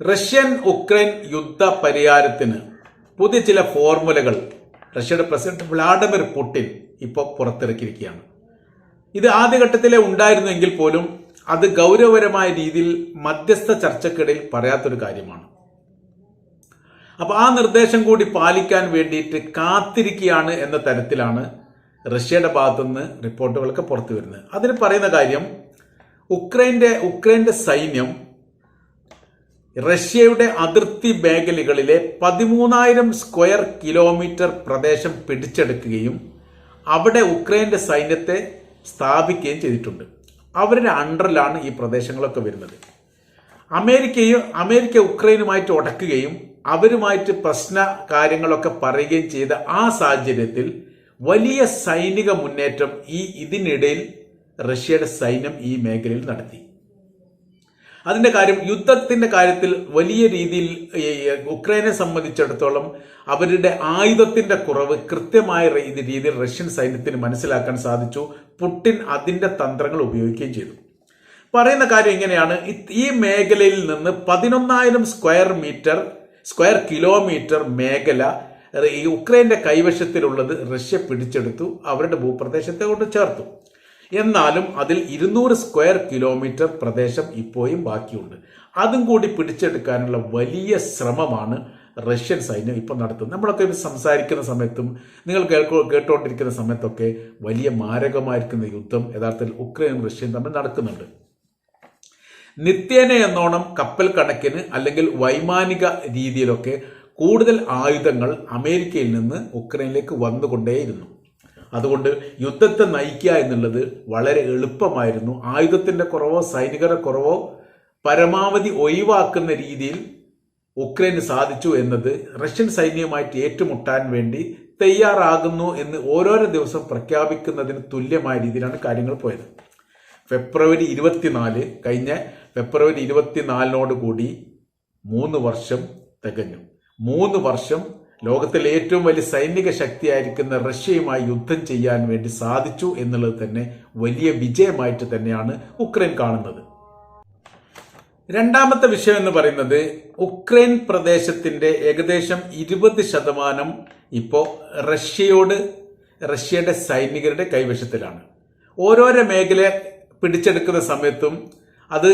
Russian Ukraine യുദ്ധ പരിഹാരത്തിന് പുതിയ ചില ഫോർമുലകൾ റഷ്യയുടെ പ്രസിഡന്റ് വ്ളാഡിമിർ പുടിൻ ഇപ്പോൾ പുറത്തിറക്കിയിരിക്കുകയാണ്. ഇത് ആദ്യഘട്ടത്തിലെ ഉണ്ടായിരുന്നെങ്കിൽ പോലും അത് ഗൗരവപരമായ രീതിയിൽ മധ്യസ്ഥ ചർച്ചക്കിടയിൽ പറയാത്തൊരു കാര്യമാണ്. അപ്പോൾ ആ നിർദ്ദേശം കൂടി പാലിക്കാൻ വേണ്ടിയിട്ട് കാത്തിരിക്കുകയാണ് എന്ന തരത്തിലാണ് റഷ്യയുടെ ഭാഗത്തുനിന്ന് റിപ്പോർട്ടുകളൊക്കെ പുറത്തു വരുന്നത് അതിന് പറയുന്ന കാര്യം ഉക്രൈന്റെ ഉക്രൈന്റെ സൈന്യം റഷ്യയുടെ അതിർത്തി മേഖലകളിലെ പതിമൂന്നായിരം സ്ക്വയർ കിലോമീറ്റർ പ്രദേശം പിടിച്ചെടുക്കുകയും അവിടെ ഉക്രൈന്റെ സൈന്യത്തെ സ്ഥാപിക്കുകയും ചെയ്തിട്ടുണ്ട്. അവരുടെ അണ്ടറിലാണ് ഈ പ്രദേശങ്ങളൊക്കെ വരുന്നത്. അമേരിക്കയും അമേരിക്ക ഉക്രൈനുമായിട്ട് ഉടക്കുകയും അവരുമായിട്ട് പ്രശ്ന കാര്യങ്ങളൊക്കെ പറയുകയും ചെയ്ത ആ സാഹചര്യത്തിൽ വലിയ സൈനിക മുന്നേറ്റം ഈ ഇതിനിടയിൽ റഷ്യയുടെ സൈന്യം ഈ മേഖലയിൽ നടത്തി. അതിന്റെ കാര്യം യുദ്ധത്തിന്റെ കാര്യത്തിൽ വലിയ രീതിയിൽ ഉക്രൈനെ സംബന്ധിച്ചിടത്തോളം അവരുടെ ആയുധത്തിന്റെ കുറവ് കൃത്യമായ രീതി- രീതിയിൽ റഷ്യൻ സൈന്യത്തിന് മനസ്സിലാക്കാൻ സാധിച്ചു. പുട്ടിൻ അതിന്റെ തന്ത്രങ്ങൾ ഉപയോഗിക്കുകയും ചെയ്തു. പറയുന്ന കാര്യം ഇങ്ങനെയാണ്. ഈ മേഖലയിൽ നിന്ന് പതിനൊന്നായിരം സ്ക്വയർ മീറ്റർ സ്ക്വയർ കിലോമീറ്റർ മേഖല ഈ ഉക്രൈന്റെ കൈവശത്തിലുള്ളത് റഷ്യ പിടിച്ചെടുത്തു അവരുടെ ഭൂപ്രദേശത്തെ കൊണ്ട് ചേർത്തു. എന്നാലും അതിൽ ഇരുന്നൂറ് സ്ക്വയർ കിലോമീറ്റർ പ്രദേശം ഇപ്പോഴും ബാക്കിയുണ്ട്. അതും കൂടി പിടിച്ചെടുക്കാനുള്ള വലിയ ശ്രമമാണ് റഷ്യൻ സൈന്യം ഇപ്പം നടത്തുന്നത്. നമ്മളൊക്കെ സംസാരിക്കുന്ന സമയത്തും നിങ്ങൾ കേൾക്കോ കേട്ടുകൊണ്ടിരിക്കുന്ന സമയത്തൊക്കെ വലിയ മാരകമായിരിക്കുന്ന യുദ്ധം യഥാർത്ഥത്തിൽ ഉക്രൈനും റഷ്യൻ തമ്മിൽ നടക്കുന്നുണ്ട്. നിത്യേന എന്നോണം കപ്പൽ കണക്കിന് അല്ലെങ്കിൽ വൈമാനിക രീതിയിലൊക്കെ കൂടുതൽ ആയുധങ്ങൾ അമേരിക്കയിൽ നിന്ന് ഉക്രൈനിലേക്ക് വന്നുകൊണ്ടേയിരുന്നു. അതുകൊണ്ട് യുദ്ധത്തെ നയിക്കുക എന്നുള്ളത് വളരെ എളുപ്പമായിരുന്നു. ആയുധത്തിന്റെ കുറവോ സൈനികരുടെ കുറവോ പരമാവധി ഒഴിവാക്കുന്ന രീതിയിൽ ഉക്രൈന് സാധിച്ചു എന്നത് റഷ്യൻ സൈന്യവുമായിട്ട് ഏറ്റുമുട്ടാൻ വേണ്ടി തയ്യാറാകുന്നു എന്ന് ഓരോരോ ദിവസം പ്രഖ്യാപിക്കുന്നതിന് തുല്യമായ രീതിയിലാണ് കാര്യങ്ങൾ പോയത്. ഫെബ്രുവരി ഇരുപത്തിനാല് കഴിഞ്ഞ ഫെബ്രുവരി ഇരുപത്തിനാലിനോട് കൂടി മൂന്ന് വർഷം തികഞ്ഞു. മൂന്ന് വർഷം ലോകത്തിലെ ഏറ്റവും വലിയ സൈനിക ശക്തിയായിരിക്കുന്ന റഷ്യയുമായി യുദ്ധം ചെയ്യാൻ വേണ്ടി സാധിച്ചു എന്നുള്ളത് തന്നെ വലിയ വിജയമായിട്ട് തന്നെയാണ് ഉക്രൈൻ കാണുന്നത്. രണ്ടാമത്തെ വിഷയം എന്ന് പറയുന്നത് ഉക്രൈൻ പ്രദേശത്തിന്റെ ഏകദേശം ഇരുപത് ശതമാനം ഇപ്പോ റഷ്യയോട് റഷ്യയുടെ സൈനികരുടെ കൈവശത്തിലാണ്. ഓരോരോ മേഖല പിടിച്ചെടുക്കുന്ന സമയത്തും അത്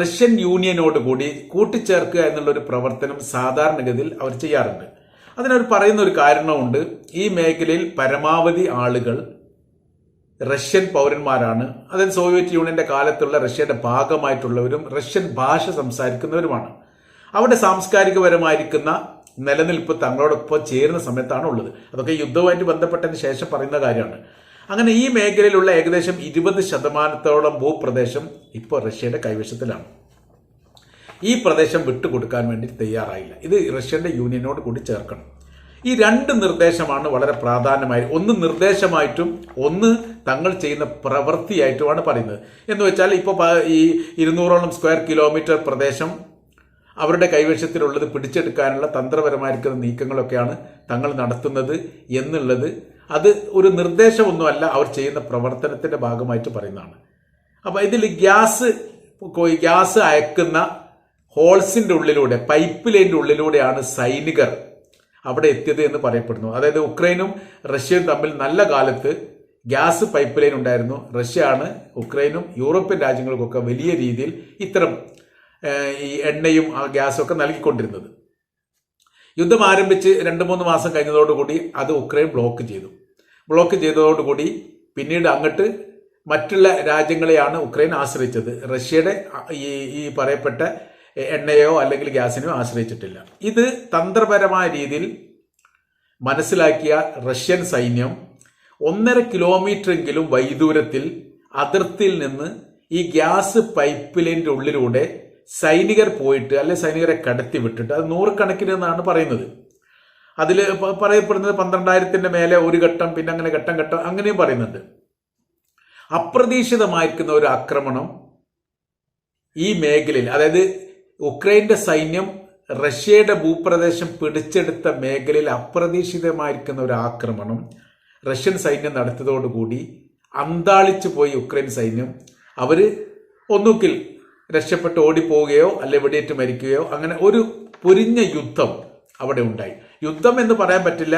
റഷ്യൻ യൂണിയനോട് കൂടി കൂട്ടിച്ചേർക്കുക എന്നുള്ള ഒരു പ്രവർത്തനം സാധാരണഗതിയിൽ അവർ ചെയ്യാറുണ്ട്. അതിനവർ പറയുന്ന ഒരു കാരണമുണ്ട് ഈ മേഖലയിൽ പരമാവധി ആളുകൾ റഷ്യൻ പൗരന്മാരാണ്. അതായത് സോവിയറ്റ് യൂണിയന്റെ കാലത്തുള്ള റഷ്യയുടെ ഭാഗമായിട്ടുള്ളവരും റഷ്യൻ ഭാഷ സംസാരിക്കുന്നവരുമാണ്. അവിടെ സാംസ്കാരികപരമായിരിക്കുന്ന നിലനിൽപ്പ് തങ്ങളോടൊപ്പം ചേരുന്ന സമയത്താണ് ഉള്ളത് അതൊക്കെ യുദ്ധവുമായിട്ട് ബന്ധപ്പെട്ടതിന് ശേഷം പറയുന്ന കാര്യമാണ്. അങ്ങനെ ഈ മേഖലയിലുള്ള ഏകദേശം ഇരുപത് ശതമാനത്തോളം ഭൂപ്രദേശം ഇപ്പോൾ റഷ്യയുടെ കൈവശത്തിലാണ്. ഈ പ്രദേശം വിട്ടുകൊടുക്കാൻ വേണ്ടി തയ്യാറായില്ല. ഇത് റഷ്യന്റെ യൂണിയനോട് കൂടി ചേർക്കണം. ഈ രണ്ട് നിർദ്ദേശമാണ് വളരെ പ്രാധാന്യമായി ഒന്ന് നിർദ്ദേശമായിട്ടും ഒന്ന് തങ്ങൾ ചെയ്യുന്ന പ്രവൃത്തിയായിട്ടുമാണ് പറയുന്നത്. എന്ന് വെച്ചാൽ ഇപ്പോൾ ഈ ഇരുന്നൂറോളം സ്ക്വയർ കിലോമീറ്റർ പ്രദേശം അവരുടെ കൈവശത്തിലുള്ളത് പിടിച്ചെടുക്കാനുള്ള തന്ത്രപരമായിരിക്കുന്ന നീക്കങ്ങളൊക്കെയാണ് തങ്ങൾ നടത്തുന്നത് എന്നുള്ളത്. അത് ഒരു നിർദ്ദേശമൊന്നുമല്ല അവർ ചെയ്യുന്ന പ്രവർത്തനത്തിന്റെ ഭാഗമായിട്ട് പറയുന്നതാണ്. അപ്പോൾ ഇതിൽ ഗ്യാസ് ഗ്യാസ് അയക്കുന്ന ഹോൾസിന്റെ ഉള്ളിലൂടെ പൈപ്പ് ലൈനിന്റെ ഉള്ളിലൂടെയാണ് സൈനികർ അവിടെ എത്തിയത് എന്ന് പറയപ്പെടുന്നു. അതായത് ഉക്രൈനും റഷ്യയും തമ്മിൽ നല്ല കാലത്ത് ഗ്യാസ് പൈപ്പ് ലൈൻ ഉണ്ടായിരുന്നു. റഷ്യ ആണ് ഉക്രൈനും യൂറോപ്യൻ രാജ്യങ്ങൾക്കൊക്കെ വലിയ രീതിയിൽ ഇത്തരം ഈ എണ്ണയും ആ ഗ്യാസും ഒക്കെ നൽകിക്കൊണ്ടിരുന്നത്. യുദ്ധം ആരംഭിച്ച് രണ്ട് മൂന്ന് മാസം കഴിഞ്ഞതോടുകൂടി അത് ഉക്രൈൻ ബ്ലോക്ക് ചെയ്തു. ബ്ലോക്ക് ചെയ്തതോടുകൂടി പിന്നീട് അങ്ങോട്ട് മറ്റുള്ള രാജ്യങ്ങളെയാണ് ഉക്രൈൻ ആശ്രയിച്ചത്. റഷ്യയുടെ ഈ ഈ പറയപ്പെട്ട എണ്ണയോ അല്ലെങ്കിൽ ഗ്യാസിനെയോ ആശ്രയിച്ചിട്ടില്ല. ഇത് തന്ത്രപരമായ രീതിയിൽ മനസ്സിലാക്കിയ റഷ്യൻ സൈന്യം ഒന്നര കിലോമീറ്ററെങ്കിലും വൈദൂരത്തിൽ അതിർത്തിയിൽ നിന്ന് ഈ ഗ്യാസ് പൈപ്പ് ലൈനിന്റെ ഉള്ളിലൂടെ സൈനികർ പോയിട്ട് അല്ലെ സൈനികരെ കടത്തി വിട്ടിട്ട് അത് നൂറുകണക്കിന് എന്നാണ് പറയുന്നത് അതിൽ പറയപ്പെടുന്നത് പന്ത്രണ്ടായിരത്തിന്റെ മേലെ ഒരു ഘട്ടം പിന്നെ അങ്ങനെ ഘട്ടം ഘട്ടം അങ്ങനെയും പറയുന്നുണ്ട്. അപ്രതീക്ഷിതമായിരിക്കുന്ന ഒരു ആക്രമണം ഈ മേഖലയിൽ അതായത് ഉക്രൈന്റെ സൈന്യം റഷ്യയുടെ ഭൂപ്രദേശം പിടിച്ചെടുത്ത മേഖലയിൽ അപ്രതീക്ഷിതമായിരിക്കുന്ന ഒരു ആക്രമണം റഷ്യൻ സൈന്യം നടത്തിയതോടുകൂടി അന്താളിച്ചു പോയി ഉക്രൈൻ സൈന്യം. അവർ ഒന്നുകിൽ രക്ഷപ്പെട്ട് ഓടിപ്പോവുകയോ അല്ലെ വെടിയേറ്റ് മരിക്കുകയോ അങ്ങനെ ഒരു പൊരിഞ്ഞ യുദ്ധം അവിടെ ഉണ്ടായി. യുദ്ധം എന്ന് പറയാൻ പറ്റില്ല.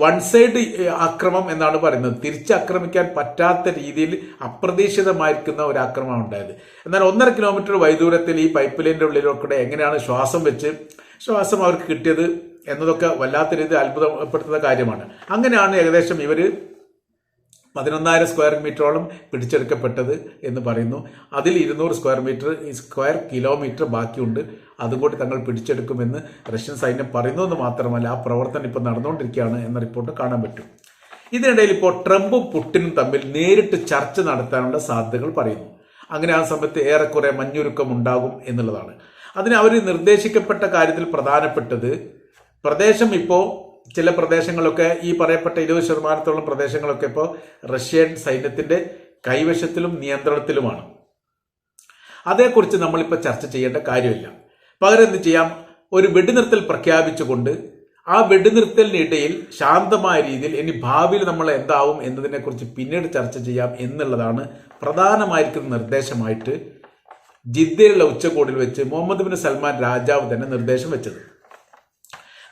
വൺ സൈഡ് ആക്രമം എന്നാണ് പറയുന്നത്. തിരിച്ചാക്രമിക്കാൻ പറ്റാത്ത രീതിയിൽ അപ്രതീക്ഷിതമായിരിക്കുന്ന ഒരു ആക്രമണം ഉണ്ടായത്. എന്നാൽ ഒന്നര കിലോമീറ്റർ വൈദൂരത്തിൽ ഈ പൈപ്പ് ലൈനിന്റെ ഉള്ളിലൂടെ എങ്ങനെയാണ് ശ്വാസം വെച്ച് ശ്വാസം അവർക്ക് കിട്ടിയത് എന്നതൊക്കെ വല്ലാത്ത രീതിയിൽ അത്ഭുതപ്പെടുത്തുന്ന കാര്യമാണ്. അങ്ങനെയാണ് ഏകദേശം ഇവർ പതിനൊന്നായിരം സ്ക്വയർ മീറ്ററോളം പിടിച്ചെടുക്കപ്പെട്ടത് എന്ന് പറയുന്നു. അതിൽ ഇരുന്നൂറ് സ്ക്വയർ മീറ്റർ സ്ക്വയർ കിലോമീറ്റർ ബാക്കിയുണ്ട്. അതും കൂടി തങ്ങൾ പിടിച്ചെടുക്കുമെന്ന് റഷ്യൻ സൈന്യം പറയുന്നു എന്ന് മാത്രമല്ല ആ പ്രവർത്തനം ഇപ്പോൾ നടന്നുകൊണ്ടിരിക്കുകയാണ് എന്ന റിപ്പോർട്ട് കാണാൻ പറ്റും. ഇതിനിടയിൽ ഇപ്പോൾ ട്രംപും പുട്ടിനും തമ്മിൽ നേരിട്ട് ചർച്ച നടത്താനുള്ള സാധ്യതകൾ പറയുന്നു. അങ്ങനെ ആ സമയത്ത് ഏറെക്കുറെ മഞ്ഞുരുക്കം ഉണ്ടാകും എന്നുള്ളതാണ്. അതിന് അവർ നിർദ്ദേശിക്കപ്പെട്ട കാര്യത്തിൽ പ്രധാനപ്പെട്ടത് പ്രദേശം ഇപ്പോൾ ചില പ്രദേശങ്ങളൊക്കെ ഈ പറയപ്പെട്ട ഇരുപത് ശതമാനത്തോളം പ്രദേശങ്ങളൊക്കെ ഇപ്പോൾ റഷ്യൻ സൈന്യത്തിന്റെ കൈവശത്തിലും നിയന്ത്രണത്തിലുമാണ്. അതേക്കുറിച്ച് നമ്മളിപ്പോൾ ചർച്ച ചെയ്യേണ്ട കാര്യമില്ല. പകരം എന്ത് ചെയ്യാം? ഒരു വെടിനിർത്തൽ പ്രഖ്യാപിച്ചുകൊണ്ട് ആ വെടിനിർത്തലിനിടയിൽ ശാന്തമായ രീതിയിൽ ഇനി ഭാവിയിൽ നമ്മൾ എന്താവും എന്നതിനെക്കുറിച്ച് പിന്നീട് ചർച്ച ചെയ്യാം എന്നുള്ളതാണ് പ്രധാനമായിരിക്കുന്ന നിർദ്ദേശമായിട്ട് ജിദ്ദയിലുള്ള ഉച്ചകോടിയിൽ വെച്ച് മുഹമ്മദ് ബിൻ സൽമാൻ രാജാവ് തന്നെ നിർദ്ദേശം വെച്ചത്.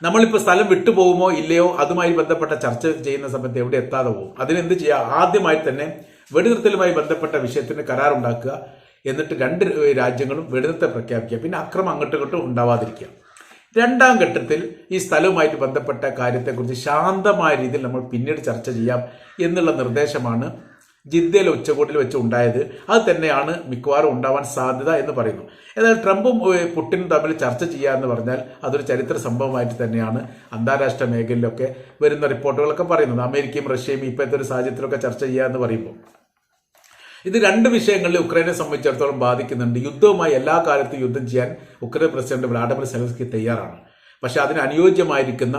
നമ്മളിപ്പോൾ സ്ഥലം വിട്ടുപോകുമോ ഇല്ലയോ അതുമായി ബന്ധപ്പെട്ട ചർച്ച ചെയ്യുന്ന സമയത്ത് എവിടെ എത്താതെ പോകും. അതിനെന്ത് ചെയ്യുക ആദ്യമായി തന്നെ വെടിനിർത്തലുമായി ബന്ധപ്പെട്ട വിഷയത്തിന് കരാറുണ്ടാക്കുക എന്നിട്ട് രണ്ട് രാജ്യങ്ങളും വെടിനിർത്തൽ പ്രഖ്യാപിക്കുക. പിന്നെ അക്രമം അങ്ങോട്ടും ഇങ്ങോട്ടും ഉണ്ടാവാതിരിക്കുക. രണ്ടാം ഘട്ടത്തിൽ ഈ സ്ഥലവുമായിട്ട് ബന്ധപ്പെട്ട കാര്യത്തെക്കുറിച്ച് ശാന്തമായ രീതിയിൽ നമ്മൾ പിന്നീട് ചർച്ച ചെയ്യാം എന്നുള്ള നിർദ്ദേശമാണ് ജിദ്ദയിലെ ഉച്ചകോട്ടിൽ വെച്ച് ഉണ്ടായത് അത് തന്നെയാണ് മിക്കവാറും ഉണ്ടാവാൻ സാധ്യത എന്ന് പറയുന്നു. എന്നാൽ ട്രംപും പുട്ടിനും തമ്മിൽ ചർച്ച ചെയ്യുക എന്ന് പറഞ്ഞാൽ അതൊരു ചരിത്ര സംഭവമായിട്ട് തന്നെയാണ്. അന്താരാഷ്ട്ര മേഖലയിലൊക്കെ വരുന്ന റിപ്പോർട്ടുകളൊക്കെ പറയുന്നത്. അമേരിക്കയും റഷ്യയും ഇപ്പോഴത്തെ ഒരു സാഹചര്യത്തിലൊക്കെ ചർച്ച ചെയ്യുക എന്ന് പറയുമ്പോൾ. ഇത് രണ്ട് വിഷയങ്ങളിൽ ഉക്രൈനെ സംബന്ധിച്ചിടത്തോളം ബാധിക്കുന്നുണ്ട്. യുദ്ധവുമായി എല്ലാ കാലത്തും യുദ്ധം ചെയ്യാൻ ഉക്രൈൻ പ്രസിഡന്റ് വ്ളാഡിമിർ സെലൻസ്കി തയ്യാറാണ്. പക്ഷെ അതിന് അനുയോജ്യമായിരിക്കുന്ന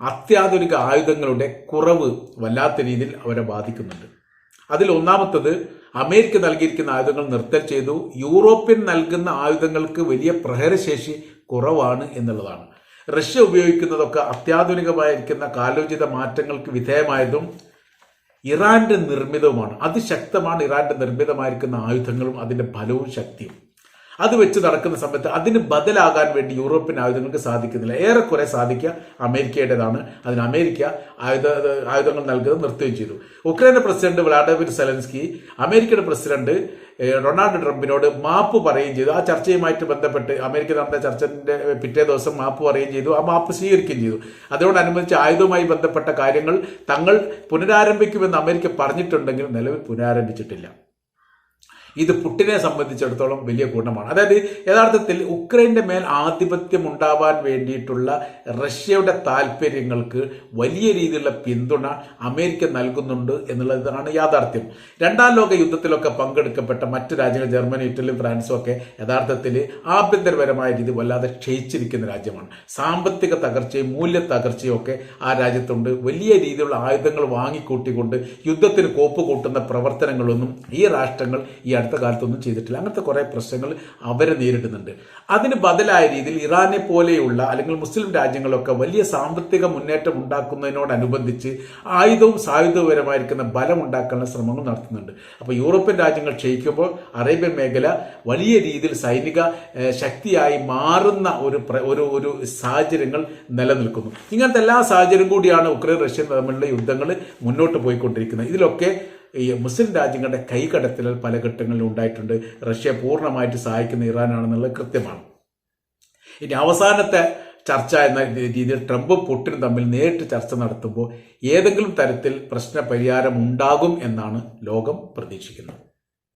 അത്യാധുനിക ആയുധങ്ങളുടെ കുറവ് വല്ലാത്ത രീതിയിൽ അവരെ ബാധിക്കുന്നുണ്ട്. അതിൽ ഒന്നാമത്തത് അമേരിക്ക നൽകിയിരിക്കുന്ന ആയുധങ്ങൾ നിർത്തൽ ചെയ്തു. യൂറോപ്യൻ നൽകുന്ന ആയുധങ്ങൾക്ക് വലിയ പ്രഹരശേഷി കുറവാണ് എന്നുള്ളതാണ്. റഷ്യ ഉപയോഗിക്കുന്നതൊക്കെ അത്യാധുനികമായിരിക്കുന്ന കാലോചിത മാറ്റങ്ങൾക്ക് വിധേയമായതും ഇറാന്റെ നിർമ്മിതവുമാണ്. അതിശക്തമാണ് ഇറാന്റെ നിർമ്മിതമായിരിക്കുന്ന ആയുധങ്ങളും അതിന്റെ ഫലവും ശക്തിയും. അത് വെച്ച് നടക്കുന്ന സമയത്ത് അതിന് ബദലാകാൻ വേണ്ടി യൂറോപ്യൻ ആയുധങ്ങൾക്ക് സാധിക്കുന്നില്ല. ഏറെക്കുറെ സാധിക്കുക അമേരിക്കയുടേതാണ്. അതിന് അമേരിക്ക ആയുധ ആയുധങ്ങൾ നൽകുന്നത് നിർത്തുകയും ചെയ്തു. ഉക്രൈന്റെ പ്രസിഡന്റ് വ്ളാഡിമിർ സെലൻസ്കി അമേരിക്കയുടെ പ്രസിഡന്റ് ഡൊണാൾഡ് ട്രംപിനോട് മാപ്പ് പറയുകയും ചെയ്തു. ആ ചർച്ചയുമായിട്ട് ബന്ധപ്പെട്ട് അമേരിക്ക നടന്ന ചർച്ചന്റെ പിറ്റേ ദിവസം മാപ്പ് പറയുകയും ചെയ്തു. ആ മാപ്പ് സ്വീകരിക്കുകയും ചെയ്തു. അതോടനുബന്ധിച്ച് ആയുധവുമായി ബന്ധപ്പെട്ട കാര്യങ്ങൾ തങ്ങൾ പുനരാരംഭിക്കുമെന്ന് അമേരിക്ക പറഞ്ഞിട്ടുണ്ടെങ്കിൽ നിലവിൽ പുനരാരംഭിച്ചിട്ടില്ല. ഇത് പുട്ടിനെ സംബന്ധിച്ചിടത്തോളം വലിയ ഗുണമാണ്. അതായത് യഥാർത്ഥത്തിൽ ഉക്രൈന്റെ മേൽ ആധിപത്യം ഉണ്ടാവാൻ വേണ്ടിയിട്ടുള്ള റഷ്യയുടെ താല്പര്യങ്ങൾക്ക് വലിയ രീതിയിലുള്ള പിന്തുണ അമേരിക്ക നൽകുന്നുണ്ട് എന്നുള്ളതാണ് യാഥാർത്ഥ്യം. രണ്ടാം ലോക യുദ്ധത്തിലൊക്കെ പങ്കെടുക്കപ്പെട്ട മറ്റു രാജ്യങ്ങൾ ജർമ്മനി ഇറ്റലി ഫ്രാൻസും ഒക്കെ യഥാർത്ഥത്തിൽ ആഭ്യന്തരപരമായ രീതി വല്ലാതെ ക്ഷയിച്ചിരിക്കുന്ന രാജ്യമാണ്. സാമ്പത്തിക തകർച്ചയും മൂല്യ തകർച്ചയും ഒക്കെ ആ രാജ്യത്തുണ്ട്. വലിയ രീതിയിലുള്ള ആയുധങ്ങൾ വാങ്ങിക്കൂട്ടിക്കൊണ്ട് യുദ്ധത്തിന് കോപ്പ് കൂട്ടുന്ന പ്രവർത്തനങ്ങളൊന്നും ഈ രാഷ്ട്രങ്ങൾ ഈ അടുത്ത കാലത്തൊന്നും ചെയ്തിട്ടില്ല. അങ്ങനത്തെ കുറേ പ്രശ്നങ്ങൾ അവരെ നേരിടുന്നുണ്ട്. അതിന് ബദലായ രീതിയിൽ ഇറാനെ പോലെയുള്ള അല്ലെങ്കിൽ മുസ്ലിം രാജ്യങ്ങളൊക്കെ വലിയ സാമ്പത്തിക മുന്നേറ്റം ഉണ്ടാക്കുന്നതിനോടനുബന്ധിച്ച് ആയുധവും സായുധപരമായിരിക്കുന്ന ബലം ഉണ്ടാക്കാനുള്ള ശ്രമങ്ങൾ നടത്തുന്നുണ്ട്. അപ്പോൾ യൂറോപ്യൻ രാജ്യങ്ങൾ ക്ഷയിക്കുമ്പോൾ അറേബ്യൻ മേഖല വലിയ രീതിയിൽ സൈനിക ശക്തിയായി മാറുന്ന ഒരു ഒരു ഒരു സാഹചര്യങ്ങൾ നിലനിൽക്കുന്നു. ഇങ്ങനത്തെ എല്ലാ സാഹചര്യം കൂടിയാണ് ഉക്രൈൻ റഷ്യ തമ്മിലുള്ള യുദ്ധങ്ങൾ മുന്നോട്ട് പോയിക്കൊണ്ടിരിക്കുന്നത്. ഇതിലൊക്കെ ഈ മുസ്ലിം രാജ്യങ്ങളുടെ കൈകടത്തിൽ പല ഘട്ടങ്ങളിലും ഉണ്ടായിട്ടുണ്ട്. റഷ്യ പൂർണമായിട്ട് സഹായിക്കുന്ന ഇറാനാണെന്നുള്ളത് കൃത്യമാണ്. ഇനി അവസാനത്തെ ചർച്ച എന്ന രീതിയിൽ ട്രംപും പുട്ടിനും തമ്മിൽ നേരിട്ട് ചർച്ച നടത്തുമ്പോൾ ഏതെങ്കിലും തരത്തിൽ പ്രശ്ന പരിഹാരം ഉണ്ടാകും എന്നാണ് ലോകം പ്രതീക്ഷിക്കുന്നത്.